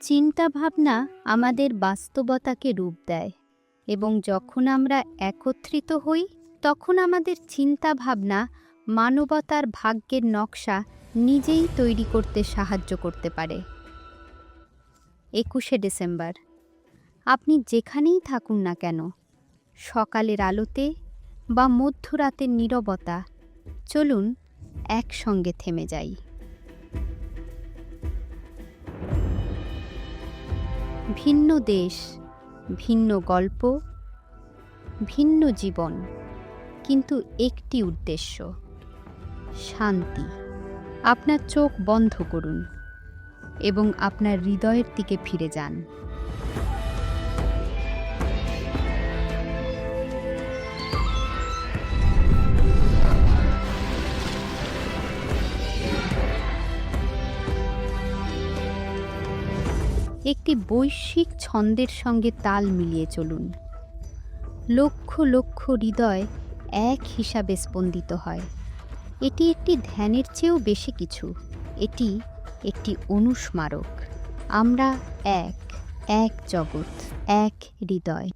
চিন্তা ভাবনা আমাদের বাস্তবতাকে রূপ দেয় এবং যখন আমরা একত্রিত হই, তখন আমাদের চিন্তা ভাবনা মানবতার ভাগ্যের নকশা নিজেই তৈরি করতে সাহায্য করতে পারে। একুশে ডিসেম্বর। আপনি যেখানেই থাকুন না কেন, সকালের আলোতে বা মধ্যরাতের নীরবতা, চলুন একসঙ্গে থেমে যাই। ভিন্ন দেশ, ভিন্ন গল্প, ভিন্ন জীবন, কিন্তু একটি উদ্দেশ্য, শান্তি। আপনার চোখ বন্ধ করুন এবং আপনার হৃদয়ের দিকে ফিরে যান। একটি বৈশ্বিক ছন্দের সঙ্গে তাল মিলিয়ে চলুন। লক্ষ লক্ষ হৃদয় এক হিসাবে স্পন্দিত হয়। এটি একটি ধ্যানের চেয়েও বেশি কিছু। এটি একটি অনুস্মারক। আমরা এক এক জগৎ, এক হৃদয়।